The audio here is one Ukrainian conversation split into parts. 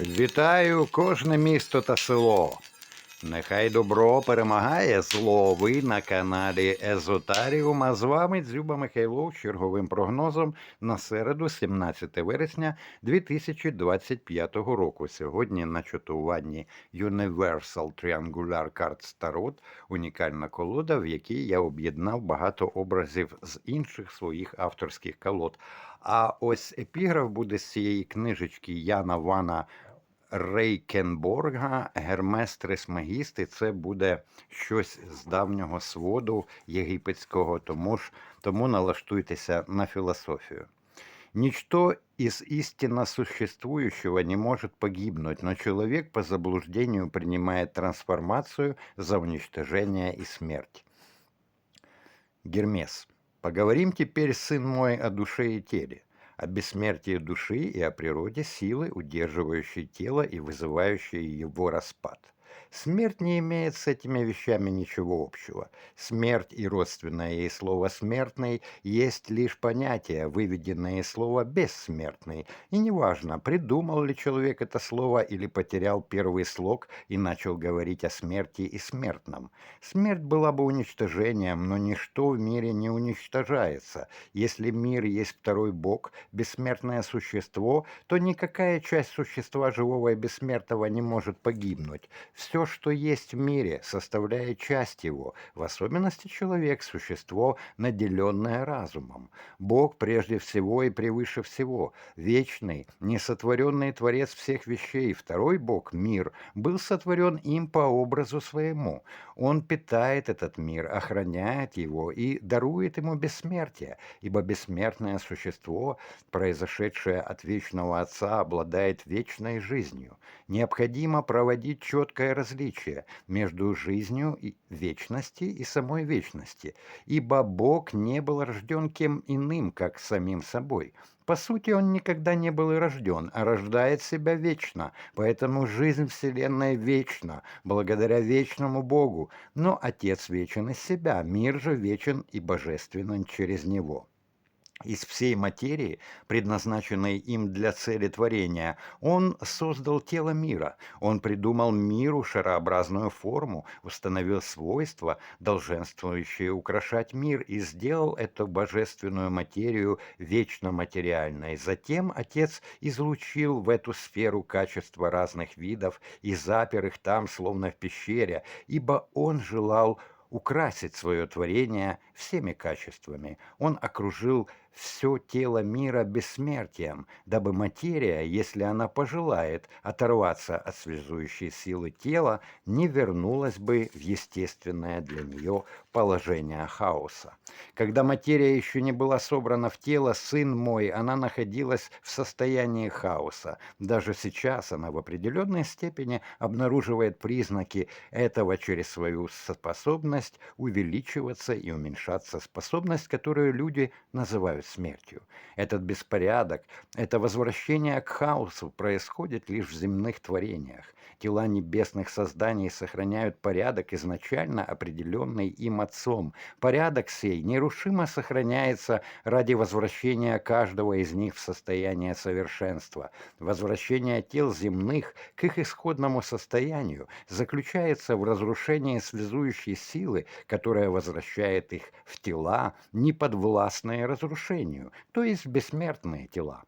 Вітаю кожне місто та село. Нехай добро перемагає зло. Ви на каналі Езотаріум. А з вами Дзюба Михайлов з черговим прогнозом на середу, 17 вересня 2025 року. Сьогодні на чатуванні Universal Triangular Cards Tarot унікальна колода, в якій я об'єднав багато образів з інших своїх авторських колод. А ось епіграф буде з цієї книжечки Яна Вана Рейкенборга, Гермес Трисмегісти. Це буде щось з давнього своду єгипетського, тому ж тому налаштуйтеся на философию. Ничто из истинно существующего не может погибнуть, но человек по заблуждению принимает трансформацию за уничтожение и смерть. Гермес. Поговорим теперь, сын мой, о душе и теле о бессмертии души и о природе силы, удерживающей тело и вызывающей его распад. Смерть не имеет с этими вещами ничего общего. Смерть и родственное ей слово «смертный» есть лишь понятие, выведенное из слова «бессмертный». И неважно, придумал ли человек это слово или потерял первый слог и начал говорить о смерти и смертном. Смерть была бы уничтожением, но ничто в мире не уничтожается. Если мир есть второй бог, бессмертное существо, то никакая часть существа живого и бессмертного не может погибнуть. Все, что есть в мире, составляет часть его, в особенности человек – существо, наделенное разумом. Бог прежде всего и превыше всего, вечный, несотворенный Творец всех вещей, второй Бог – мир, был сотворен им по образу своему. Он питает этот мир, охраняет его и дарует ему бессмертие, ибо бессмертное существо, произошедшее от вечного Отца, обладает вечной жизнью. Необходимо проводить четкое различие между жизнью и вечности и самой вечности, ибо Бог не был рожден кем иным, как самим собой. По сути, он никогда не был и рожден, а рождает себя вечно, поэтому жизнь Вселенной вечна, благодаря вечному Богу, но Отец вечен из себя, мир же вечен и божественен через него из всей материи, предназначенной им для цели творения, он создал тело мира. Он придумал миру шарообразную форму, установил свойства, долженствующие украшать мир, и сделал эту божественную материю вечно материальной. Затем Отец излучил в эту сферу качества разных видов и запер их там, словно в пещере, ибо он желал украсить свое творение всеми качествами. Он окружил все тело мира бессмертием, дабы материя, если она пожелает оторваться от связующей силы тела, не вернулась бы в естественное для нее положение хаоса. Когда материя еще не была собрана в тело, сын мой, она находилась в состоянии хаоса. Даже сейчас она в определенной степени обнаруживает признаки этого через свою способность увеличиваться и уменьшаться, способность, которую люди называют смертью. Этот беспорядок, это возвращение к хаосу происходит лишь в земных творениях. Тела небесных созданий сохраняют порядок, изначально определенный им Отцом. Порядок сей нерушимо сохраняется ради возвращения каждого из них в состояние совершенства. Возвращение тел земных к их исходному состоянию заключается в разрушении связующей силы, которая возвращает их в тела, неподвластные разрушению разрушению, то есть бессмертные тела.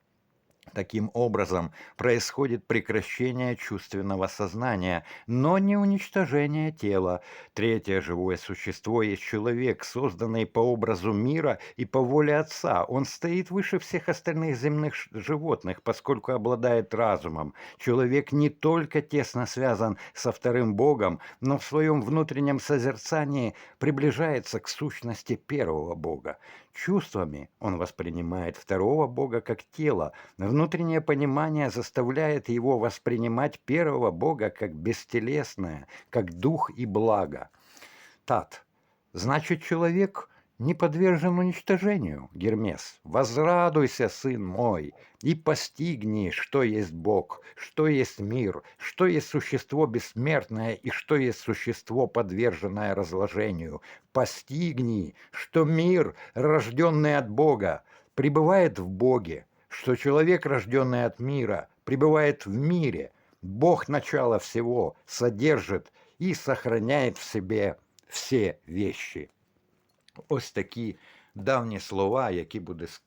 Таким образом, происходит прекращение чувственного сознания, но не уничтожение тела. Третье живое существо есть человек, созданный по образу мира и по воле Отца. Он стоит выше всех остальных земных животных, поскольку обладает разумом. Человек не только тесно связан со вторым Богом, но в своем внутреннем созерцании приближается к сущности первого Бога. Чувствами он воспринимает второго Бога как тело, Внутреннее понимание заставляет его воспринимать первого Бога как бестелесное, как дух и благо. Тат. Значит, человек не подвержен уничтожению, Гермес. Возрадуйся, сын мой, и постигни, что есть Бог, что есть мир, что есть существо бессмертное и что есть существо, подверженное разложению. Постигни, что мир, рожденный от Бога, пребывает в Боге, что человек, рожденный от мира, пребывает в мире, Бог начало всего содержит и сохраняет в себе все вещи. Ось такі давні слова, які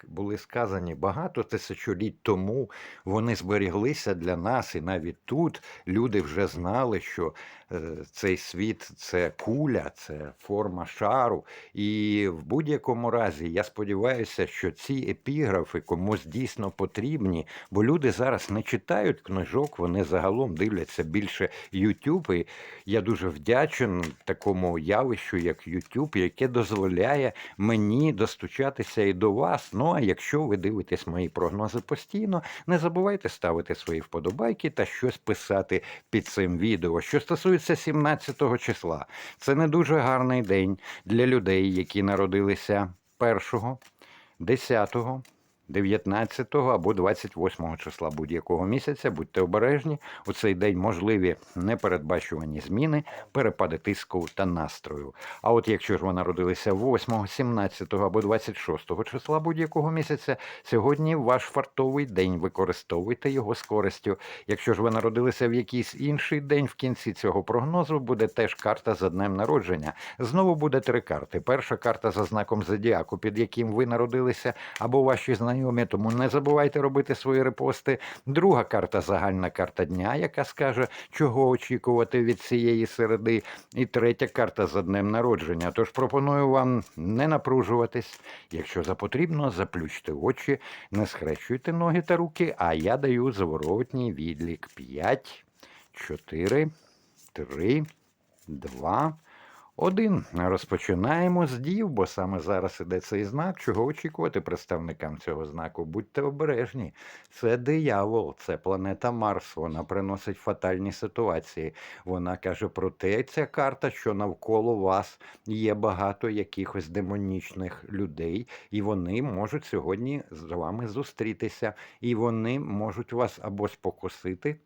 були сказані багато тисячоліть тому, вони зберіглися для нас, і навіть тут люди вже знали, що е, цей світ це куля, це форма шару. І в будь-якому разі я сподіваюся, що ці епіграфи комусь дійсно потрібні, бо люди зараз не читають книжок, вони загалом дивляться більше YouTube. І я дуже вдячен такому явищу, як YouTube, яке дозволяє мені достучатися і до вас. Ну а якщо ви дивитесь мої прогнози постійно, не забувайте ставити свої вподобайки та щось писати під цим відео. Що стосується 17 числа, це не дуже гарний день для людей, які народилися 1, 10, 19 або 28 числа будь-якого місяця. Будьте обережні. У цей день можливі непередбачувані зміни, перепади тиску та настрою. А от якщо ж ви народилися 8, 17 або 26 числа будь-якого місяця, сьогодні ваш фартовий день. Використовуйте його з користю. Якщо ж ви народилися в якийсь інший день, в кінці цього прогнозу буде теж карта за днем народження. Знову буде три карти. Перша карта за знаком зодіаку, під яким ви народилися, або ваші знайомі, тому не забувайте робити свої репости. Друга карта загальна карта дня, яка скаже, чого очікувати від цієї середи. І третя карта за днем народження. Тож пропоную вам не напружуватись. Якщо за потрібно, заплющте очі, не схрещуйте ноги та руки, а я даю зворотній відлік. 5, 4, 3, 2, один. Розпочинаємо з дів, бо саме зараз іде цей знак. Чого очікувати представникам цього знаку? Будьте обережні. Це диявол, це планета Марс. Вона приносить фатальні ситуації. Вона каже про те, ця карта, що навколо вас є багато якихось демонічних людей, і вони можуть сьогодні з вами зустрітися, і вони можуть вас або спокусити,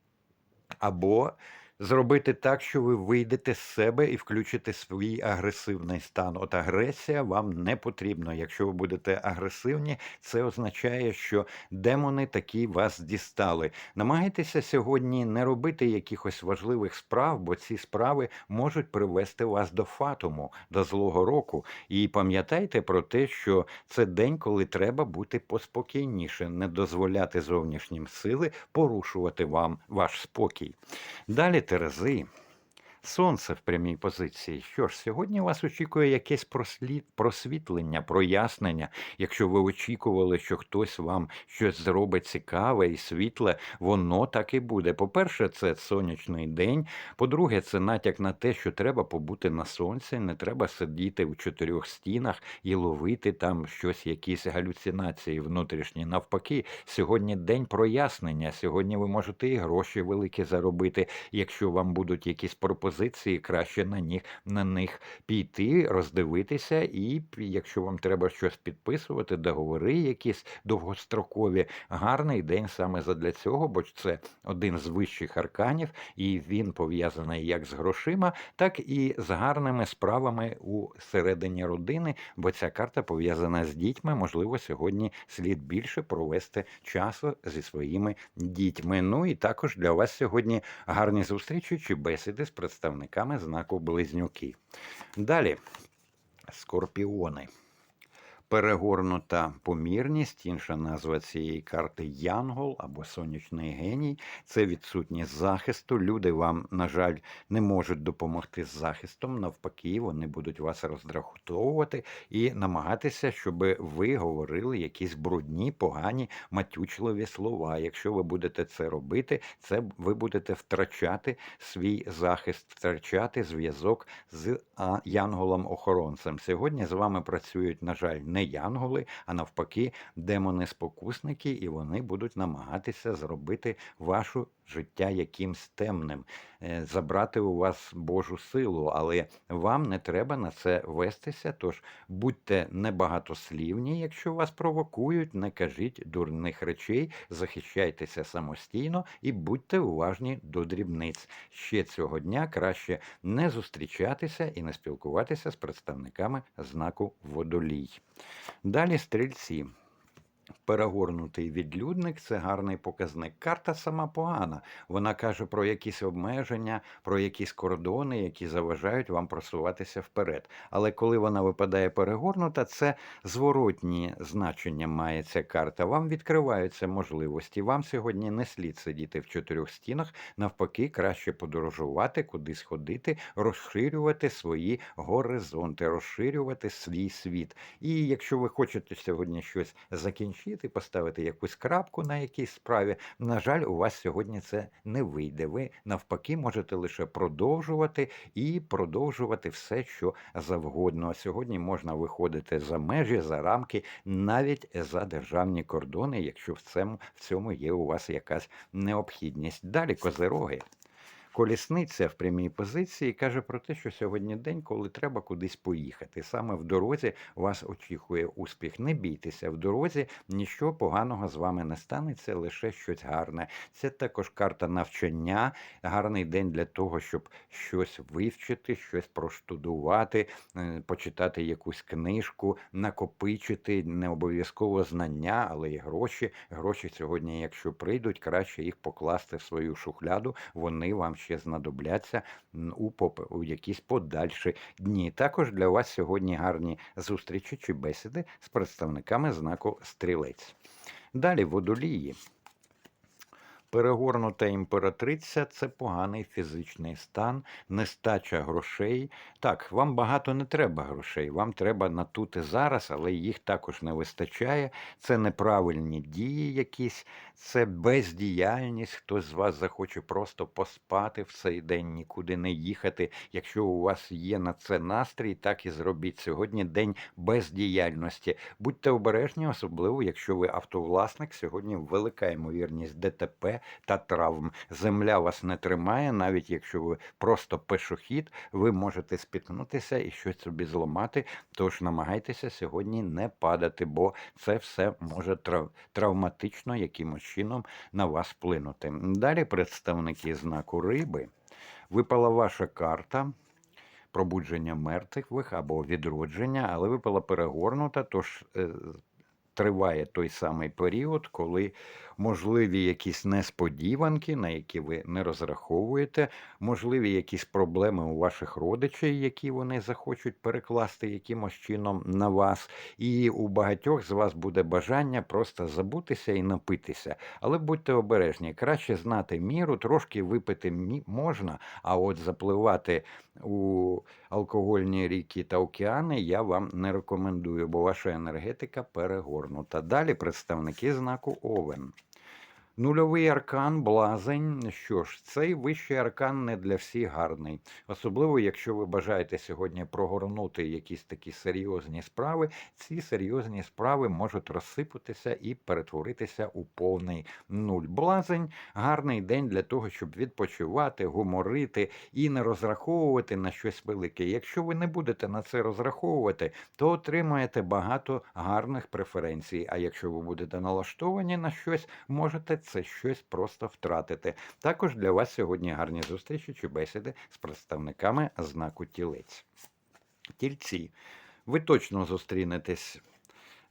або зробити так, що ви вийдете з себе і включите свій агресивний стан. От агресія вам не потрібна. Якщо ви будете агресивні, це означає, що демони такі вас дістали. Намагайтеся сьогодні не робити якихось важливих справ, бо ці справи можуть привести вас до фатуму, до злого року. І пам'ятайте про те, що це день, коли треба бути поспокійніше, не дозволяти зовнішнім сили порушувати вам ваш спокій. Далі Терези. Сонце в прямій позиції. Що ж, сьогодні вас очікує якесь прослід, просвітлення, прояснення. Якщо ви очікували, що хтось вам щось зробить цікаве і світле, воно так і буде. По-перше, це сонячний день. По-друге, це натяк на те, що треба побути на сонці, не треба сидіти в чотирьох стінах і ловити там щось, якісь галюцинації внутрішні. Навпаки, сьогодні день прояснення. Сьогодні ви можете і гроші великі заробити. Якщо вам будуть якісь пропозиції, краще на них на них піти, роздивитися, і якщо вам треба щось підписувати, договори якісь довгострокові, гарний день саме задля цього, бо це один з вищих арканів, і він пов'язаний як з грошима, так і з гарними справами у середині родини, бо ця карта пов'язана з дітьми. Можливо, сьогодні слід більше провести часу зі своїми дітьми. Ну і також для вас сьогодні гарні зустрічі чи бесіди з представниками знаку Близнюки. Далі скорпіони. Перегорнута помірність, інша назва цієї карти Янгол або сонячний геній. Це відсутність захисту. Люди вам, на жаль, не можуть допомогти з захистом. Навпаки, вони будуть вас роздрахутовувати і намагатися, щоб ви говорили якісь брудні, погані, матючливі слова. Якщо ви будете це робити, це ви будете втрачати свій захист, втрачати зв'язок з янголом-охоронцем. Сьогодні з вами працюють, на жаль, не янголи, а навпаки, демони-спокусники, і вони будуть намагатися зробити ваше життя якимсь темним, забрати у вас Божу силу, але вам не треба на це вестися. Тож будьте небагатослівні, якщо вас провокують, не кажіть дурних речей, захищайтеся самостійно і будьте уважні до дрібниць. Ще цього дня краще не зустрічатися і не спілкуватися з представниками знаку водолій. Далі стрільці. Перегорнутий відлюдник це гарний показник. Карта сама погана. Вона каже про якісь обмеження, про якісь кордони, які заважають вам просуватися вперед. Але коли вона випадає перегорнута, це зворотні значення має ця карта. Вам відкриваються можливості. Вам сьогодні не слід сидіти в чотирьох стінах. Навпаки, краще подорожувати, кудись ходити, розширювати свої горизонти, розширювати свій світ. І якщо ви хочете сьогодні щось закінчити, поставити якусь крапку на якійсь справі, на жаль, у вас сьогодні це не вийде. Ви навпаки можете лише продовжувати і продовжувати все, що завгодно. А сьогодні можна виходити за межі, за рамки, навіть за державні кордони, якщо в цьому, в цьому є у вас якась необхідність. Далі козироги. Колісниця в прямій позиції каже про те, що сьогодні день, коли треба кудись поїхати. Саме в дорозі вас очікує успіх. Не бійтеся, в дорозі нічого поганого з вами не станеться, лише щось гарне. Це також карта навчання, гарний день для того, щоб щось вивчити, щось проштудувати, е, почитати якусь книжку, накопичити не обов'язково знання, але й гроші. Гроші сьогодні, якщо прийдуть, краще їх покласти в свою шухляду. Вони вам ще знадобляться у у якісь подальші дні. Також для вас сьогодні гарні зустрічі чи бесіди з представниками знаку стрілець. Далі водолії. Перегорнута імператриця це поганий фізичний стан, нестача грошей. Так, вам багато не треба грошей, вам треба на тут і зараз, але їх також не вистачає. Це неправильні дії якісь, це бездіяльність. Хтось з вас захоче просто поспати в цей день, нікуди не їхати. Якщо у вас є на це настрій, так і зробіть. Сьогодні день бездіяльності. Будьте обережні, особливо якщо ви автовласник. Сьогодні велика ймовірність ДТП та травм. Земля вас не тримає, навіть якщо ви просто пешохід, ви можете спіткнутися і щось собі зламати. Тож намагайтеся сьогодні не падати, бо це все може трав- травматично якимось чином на вас вплинути. Далі представники знаку риби. Випала ваша карта. Пробудження мертвих або відродження, але випала перегорнута, тож е, триває той самий період, коли можливі якісь несподіванки, на які ви не розраховуєте, можливі якісь проблеми у ваших родичів, які вони захочуть перекласти якимось чином на вас. І у багатьох з вас буде бажання просто забутися і напитися. Але будьте обережні, краще знати міру, трошки випити можна, а от запливати у алкогольні ріки та океани я вам не рекомендую, бо ваша енергетика перегорнута. Далі представники знаку Овен. Нульовий аркан, блазень. Що ж, цей вищий аркан не для всіх гарний. Особливо, якщо ви бажаєте сьогодні прогорнути якісь такі серйозні справи, ці серйозні справи можуть розсипатися і перетворитися у повний нуль. Блазень гарний день для того, щоб відпочивати, гуморити і не розраховувати на щось велике. Якщо ви не будете на це розраховувати, то отримаєте багато гарних преференцій. А якщо ви будете налаштовані на щось, можете це щось просто втратити. Також для вас сьогодні гарні зустрічі чи бесіди з представниками знаку тілець. Тільці, ви точно зустрінетесь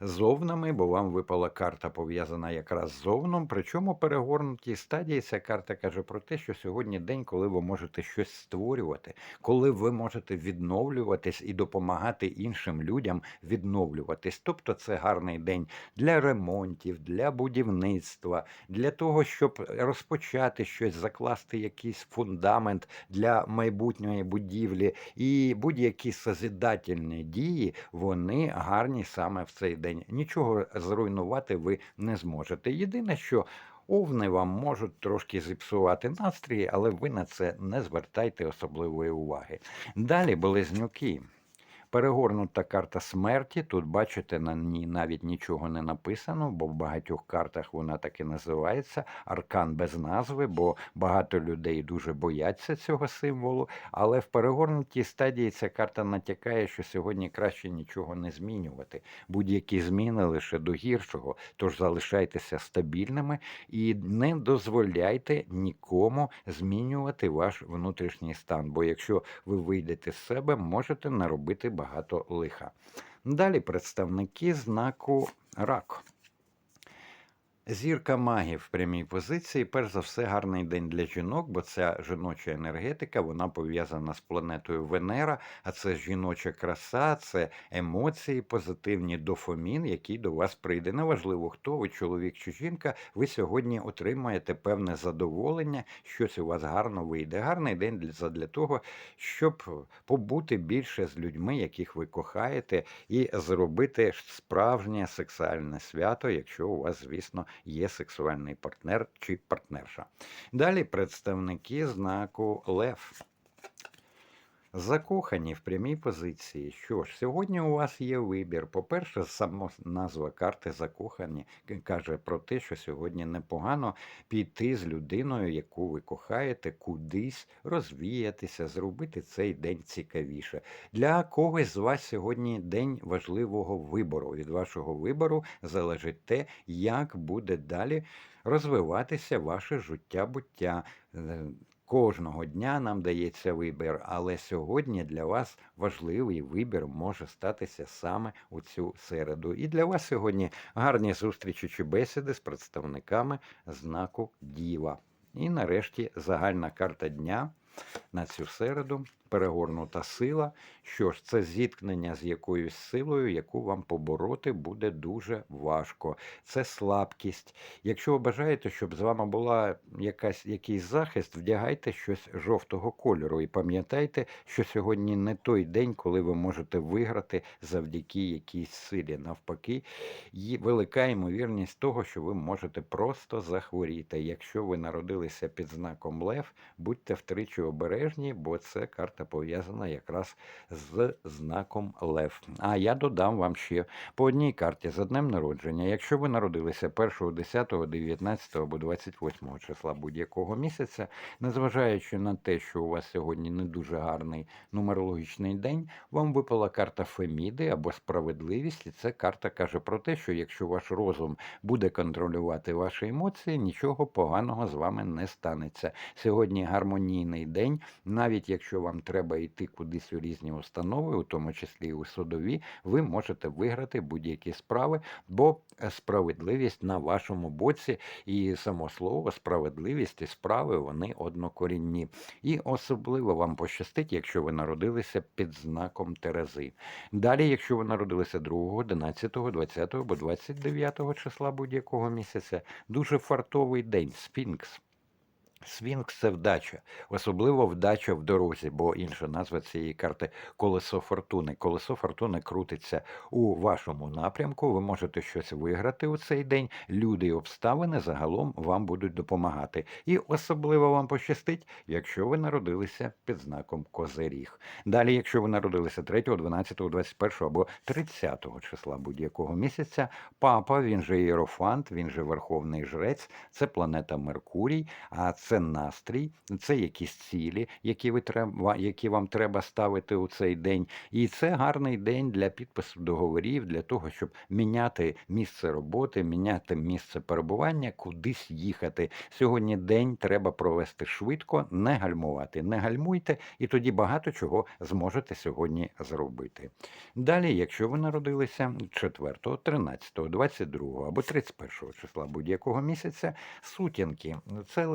з овнами, бо вам випала карта пов'язана якраз з овном. Причому перегорнутій стадії ця карта каже про те, що сьогодні день, коли ви можете щось створювати, коли ви можете відновлюватись і допомагати іншим людям відновлюватись. Тобто це гарний день для ремонтів, для будівництва, для того, щоб розпочати щось, закласти якийсь фундамент для майбутньої будівлі. І будь-які созидательні дії, вони гарні саме в цей день. Нічого зруйнувати ви не зможете. Єдине, що овни вам можуть трошки зіпсувати настрій, але ви на це не звертайте особливої уваги. Далі близнюки. Перегорнута карта смерті. Тут, бачите, на ній навіть нічого не написано, бо в багатьох картах вона так і називається. Аркан без назви, бо багато людей дуже бояться цього символу. Але в перегорнутій стадії ця карта натякає, що сьогодні краще нічого не змінювати. Будь-які зміни лише до гіршого. Тож залишайтеся стабільними і не дозволяйте нікому змінювати ваш внутрішній стан. Бо якщо ви вийдете з себе, можете наробити багато лиха. Далі представники знаку рак. Зірка магів в прямій позиції. Перш за все, гарний день для жінок, бо ця жіноча енергетика вона пов'язана з планетою Венера, а це жіноча краса, це емоції, позитивні дофамін, який до вас прийде. Неважливо, хто ви, чоловік чи жінка, ви сьогодні отримаєте певне задоволення, щось у вас гарно вийде. Гарний день для, задля того, щоб побути більше з людьми, яких ви кохаєте, і зробити справжнє сексуальне свято, якщо у вас, звісно, є сексуальний партнер чи партнерша. Далі представники знаку Лев. Закохані в прямій позиції. Що ж, сьогодні у вас є вибір. По-перше, сама назва карти закохані каже про те, що сьогодні непогано піти з людиною, яку ви кохаєте, кудись розвіятися, зробити цей день цікавіше. Для когось з вас сьогодні день важливого вибору. Від вашого вибору залежить те, як буде далі розвиватися ваше життя-буття. Е, Кожного дня нам дається вибір, але сьогодні для вас важливий вибір може статися саме у цю середу. І для вас сьогодні гарні зустрічі чи бесіди з представниками знаку Діва. І нарешті загальна карта дня на цю середу. Перегорнута сила. Що ж, це зіткнення з якоюсь силою, яку вам побороти буде дуже важко. Це слабкість. Якщо ви бажаєте, щоб з вами була якась, якийсь захист, вдягайте щось жовтого кольору. І пам'ятайте, що сьогодні не той день, коли ви можете виграти завдяки якійсь силі. Навпаки, є велика ймовірність того, що ви можете просто захворіти. Якщо ви народилися під знаком Лев, будьте втричі обережні, бо це карта пов'язана якраз з знаком Лев. А я додам вам ще по одній карті за днем народження. Якщо ви народилися 1, 10, 19 або 28 числа будь-якого місяця, незважаючи на те, що у вас сьогодні не дуже гарний нумерологічний день, вам випала карта Феміди або справедливість, і ця карта каже про те, що якщо ваш розум буде контролювати ваші емоції, нічого поганого з вами не станеться. Сьогодні гармонійний день, навіть якщо вам треба йти кудись у різні установи, у тому числі і у судові, ви можете виграти будь-які справи, бо е, справедливість на вашому боці, і само слово справедливість і справи вони однокорінні. І особливо вам пощастить, якщо ви народилися під знаком Терези. Далі, якщо ви народилися 2, 11, 20 або 29 числа будь-якого місяця, дуже фартовий день, сфінкс. Сфінкс це вдача, особливо вдача в дорозі, бо інша назва цієї карти колесо фортуни. Колесо фортуни крутиться у вашому напрямку. Ви можете щось виграти у цей день. Люди і обставини загалом вам будуть допомагати. І особливо вам пощастить, якщо ви народилися під знаком Козиріг. Далі, якщо ви народилися 3, 12, 21 або 30 числа будь-якого місяця, папа, він же Єрофант, він же Верховний Жрець, це планета Меркурій, а це настрій, це якісь цілі, які ви треба, які вам треба ставити у цей день. І це гарний день для підпису договорів, для того, щоб міняти місце роботи, міняти місце перебування, кудись їхати. Сьогодні день треба провести швидко, не гальмувати. Не гальмуйте, і тоді багато чого зможете сьогодні зробити. Далі, якщо ви народилися 4, 13, 22 або 31 числа будь-якого місяця, сутінки це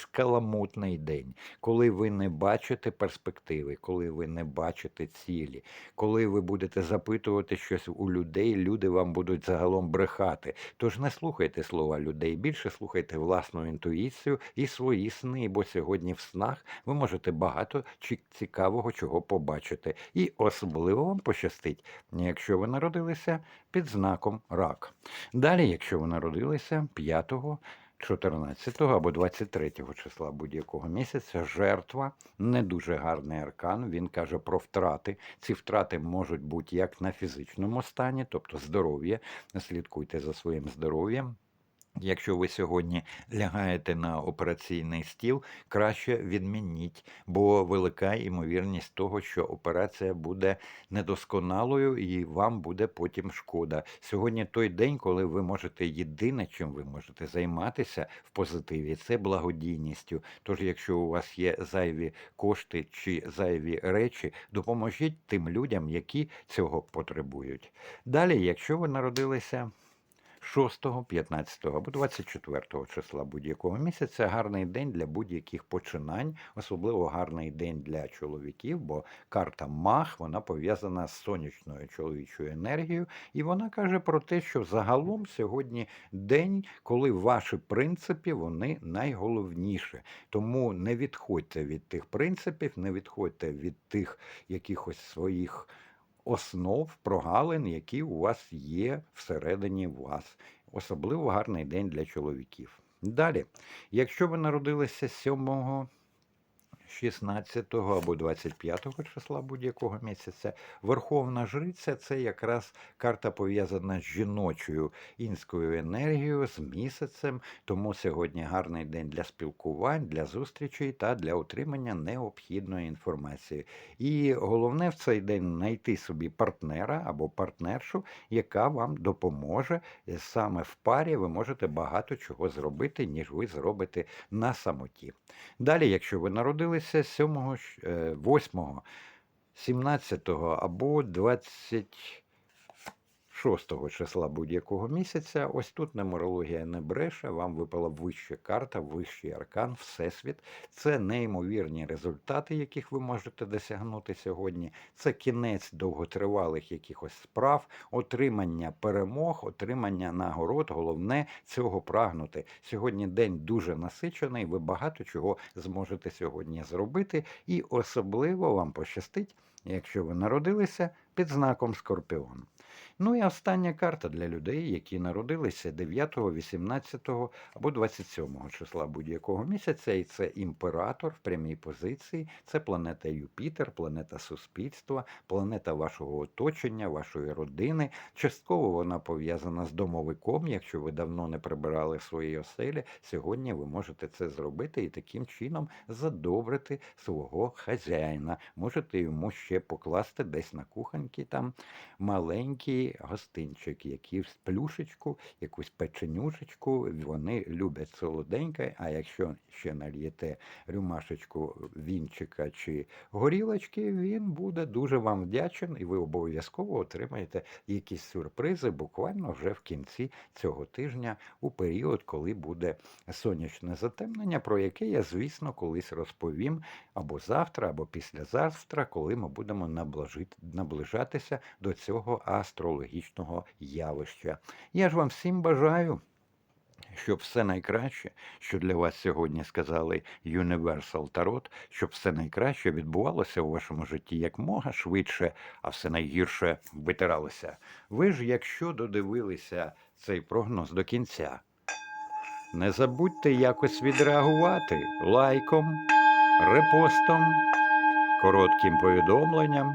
якийсь каламутний день, коли ви не бачите перспективи, коли ви не бачите цілі, коли ви будете запитувати щось у людей, люди вам будуть загалом брехати. Тож не слухайте слова людей, більше слухайте власну інтуїцію і свої сни, бо сьогодні в снах ви можете багато цікавого чого побачити. І особливо вам пощастить, якщо ви народилися під знаком рак. Далі, якщо ви народилися 5 14 або 23 числа будь-якого місяця жертва не дуже гарний аркан. Він каже про втрати. Ці втрати можуть бути як на фізичному стані, тобто здоров'я. Слідкуйте за своїм здоров'ям. Якщо ви сьогодні лягаєте на операційний стіл, краще відмініть, бо велика ймовірність того, що операція буде недосконалою і вам буде потім шкода. Сьогодні той день, коли ви можете єдине, чим ви можете займатися в позитиві, це благодійністю. Тож, якщо у вас є зайві кошти чи зайві речі, допоможіть тим людям, які цього потребують. Далі, якщо ви народилися 6, 15 або 24 числа будь-якого місяця гарний день для будь-яких починань, особливо гарний день для чоловіків, бо карта Мах вона пов'язана з сонячною чоловічою енергією, і вона каже про те, що загалом сьогодні день, коли ваші принципи вони найголовніше. Тому не відходьте від тих принципів, не відходьте від тих якихось своїх основ, прогалин, які у вас є всередині вас. Особливо гарний день для чоловіків. Далі, якщо ви народилися 7 16 або 25 числа будь-якого місяця, Верховна Жриця це якраз карта пов'язана з жіночою інською енергією, з місяцем. Тому сьогодні гарний день для спілкувань, для зустрічей та для отримання необхідної інформації. І головне в цей день знайти собі партнера або партнершу, яка вам допоможе саме в парі. Ви можете багато чого зробити, ніж ви зробите на самоті. Далі, якщо ви народилися 7, щ- е, 8, 17 або 26 числа будь-якого місяця, ось тут нумерологія не бреше, вам випала вища карта, вищий аркан, Всесвіт. Це неймовірні результати, яких ви можете досягнути сьогодні. Це кінець довготривалих якихось справ, отримання перемог, отримання нагород. Головне цього прагнути. Сьогодні день дуже насичений. Ви багато чого зможете сьогодні зробити, і особливо вам пощастить, якщо ви народилися під знаком Скорпіон. Ну і остання карта для людей, які народилися 9, 18 або 27 числа будь-якого місяця, і це імператор в прямій позиції, це планета Юпітер, планета суспільства, планета вашого оточення, вашої родини. Частково вона пов'язана з домовиком. Якщо ви давно не прибирали свої оселі, сьогодні ви можете це зробити і таким чином задобрити свого хазяїна. Можете йому ще покласти десь на кухоньки там маленький гостинчик, який з плюшечку, якусь печенюшечку. Вони люблять солоденьке, а якщо ще нальєте рюмашечку вінчика чи горілочки, він буде дуже вам вдячен, і ви обов'язково отримаєте якісь сюрпризи буквально вже в кінці цього тижня, у період, коли буде сонячне затемнення, про яке я, звісно, колись розповім або завтра, або післязавтра, коли ми будемо наближатися до цього астрологічного явища. Я ж вам всім бажаю. Щоб все найкраще, що для вас сьогодні сказали Universal Tarot, щоб все найкраще відбувалося у вашому житті якмога швидше, а все найгірше витиралося. Ви ж, якщо додивилися цей прогноз до кінця, не забудьте якось відреагувати лайком, репостом, коротким повідомленням.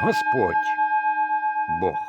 Господь Бог.